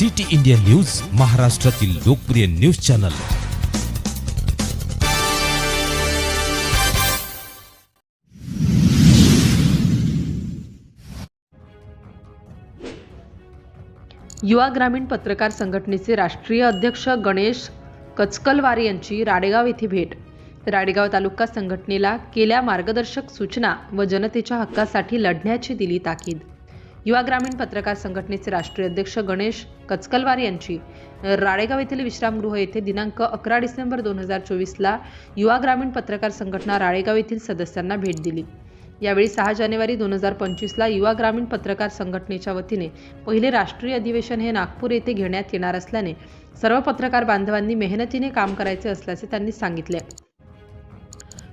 City India news महाराष्ट्रातील लोकप्रिय news channel. युवा ग्रामीण पत्रकार संघटनेचे राष्ट्रीय अध्यक्ष गणेश कचकलवार यांची राडेगाव येथे भेट. राडेगाव तालुका संघटनेला केल्या मार्गदर्शक सूचना व जनतेच्या हक्कासाठी लढण्याची दिली ताकीद. युवा ग्रामीण पत्रकार संघटनेचे राष्ट्रीय अध्यक्ष गणेश कचकलवार यांची. राळेगाव येथील विश्रामगृह येथे दिनांक अकरा डिसेंबर दोन हजार चोवीसला युवा ग्रामीण पत्रकार संघटना राळेगाव येथील सदस्यांना भेट दिली. यावेळी सहा जानेवारी दोन हजार पंचवीसला युवा ग्रामीण पत्रकार संघटनेच्या वतीने पहिले राष्ट्रीय अधिवेशन हे नागपूर येथे घेण्यात येणार असल्याने सर्व पत्रकार बांधवांनी मेहनतीने काम करायचे असल्याचे त्यांनी सांगितले.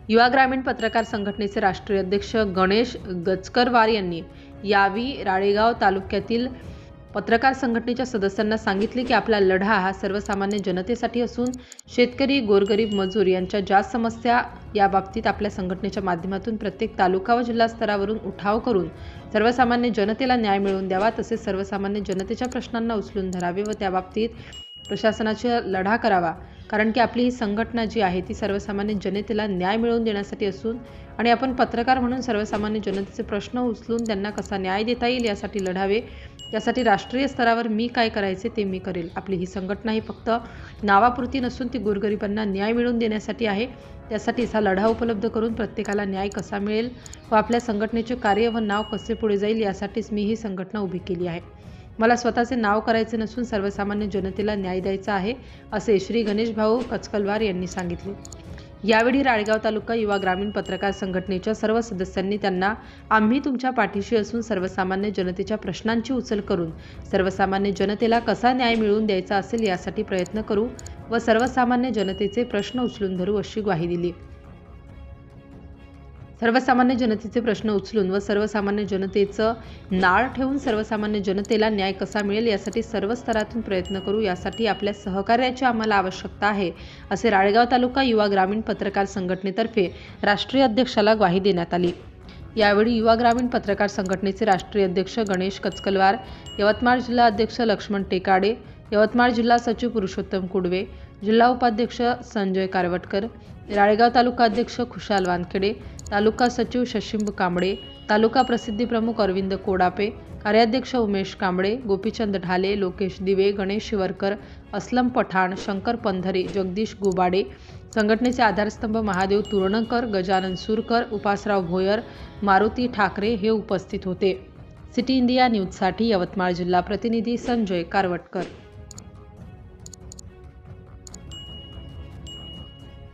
युवा ग्रामीण पत्रकार संघटनेचे राष्ट्रीय अध्यक्ष गणेश गचकरवार यांनी यावी राळेगाव तालुक्यातील पत्रकार संघटनेच्या सदस्यांना सांगितले की आपला लढा हा सर्वसामान्य जनतेसाठी असून शेतकरी गोरगरीब मजूर यांच्या ज्या समस्या या बाबतीत आपल्या संघटनेच्या माध्यमातून प्रत्येक तालुका व जिल्हा स्तरावरून उठाव करून सर्वसामान्य जनतेला न्याय मिळवून द्यावा तसेच सर्वसामान्य जनतेच्या प्रश्नांना उचलून धरावे व त्या बाबतीत प्रशासनाचा लढा करावा. कारण की आपली ही संघटना जी आहे ती सर्वसामान्य जनतेला न्याय मिळवून देण्यासाठी असून आणि आपण पत्रकार म्हणून सर्वसामान्य जनतेचे प्रश्न उचलून त्यांना कसा न्याय देता येईल यासाठी लढावे यासाठी राष्ट्रीय स्तरावर मी काय करायचे ते मी करेल. आपली ही संघटना ही फक्त नावापुरती नसून ती गोरगरिबांना न्याय मिळवून देण्यासाठी आहे. त्यासाठी हा लढा उपलब्ध करून प्रत्येकाला न्याय कसा मिळेल व आपल्या संघटनेचे कार्य व नाव कसे पुढे जाईल यासाठीच मी ही संघटना उभी केली आहे. मला स्वतःचे नाव करायचे नसून सर्वसामान्य जनतेला न्याय द्यायचा आहे असे श्री गणेश भाऊ कचकलवार यांनी सांगितले. यावेळी राळेगाव तालुका युवा ग्रामीण पत्रकार संघटनेच्या सर्व सदस्यांनी त्यांना आम्ही तुमच्या पाठीशी असून सर्वसामान्य जनतेच्या प्रश्नांची उचल करून सर्वसामान्य जनतेला कसा न्याय मिळवून द्यायचा असेल यासाठी प्रयत्न करू व सर्वसामान्य जनतेचे प्रश्न उचलून धरू अशी ग्वाही दिली. सर्वसामान्य जनतेचे प्रश्न उचलून व सर्वसामान्य जनतेचं नाळ ठेवून सर्वसामान्य जनतेला न्याय कसा मिळेल यासाठी सर्व स्तरातून प्रयत्न करू यासाठी आपल्या सहकार्याची आम्हाला आवश्यकता आहे असे राळेगाव तालुका युवा ग्रामीण पत्रकार संघटनेतर्फे राष्ट्रीय अध्यक्षाला ग्वाही देण्यात आली. यावेळी युवा ग्रामीण पत्रकार संघटनेचे राष्ट्रीय अध्यक्ष गणेश कचकलवार यवतमाळ जिल्हा अध्यक्ष लक्ष्मण टेकाडे यवतमाळ जिल्हा सचिव पुरुषोत्तम कुडवे जिल्हा उपाध्यक्ष संजय कारवटकर राळेगाव तालुका अध्यक्ष खुशाल वानखेडे तालुका सचिव शशिंब कांबळे तालुका प्रसिद्धी प्रमुख अरविंद कोडापे कार्याध्यक्ष उमेश कांबळे गोपीचंद ढाले लोकेश दिवे गणेश शिवरकर असलम पठाण शंकर पंधरे जगदीश गुबाडे संघटनेचे आधारस्तंभ महादेव तुरणकर गजानन सुरकर उपासराव भोयर मारुती ठाकरे हे उपस्थित होते. सिटी इंडिया न्यूजसाठी यवतमाळ जिल्हा प्रतिनिधी संजय कारवटकर.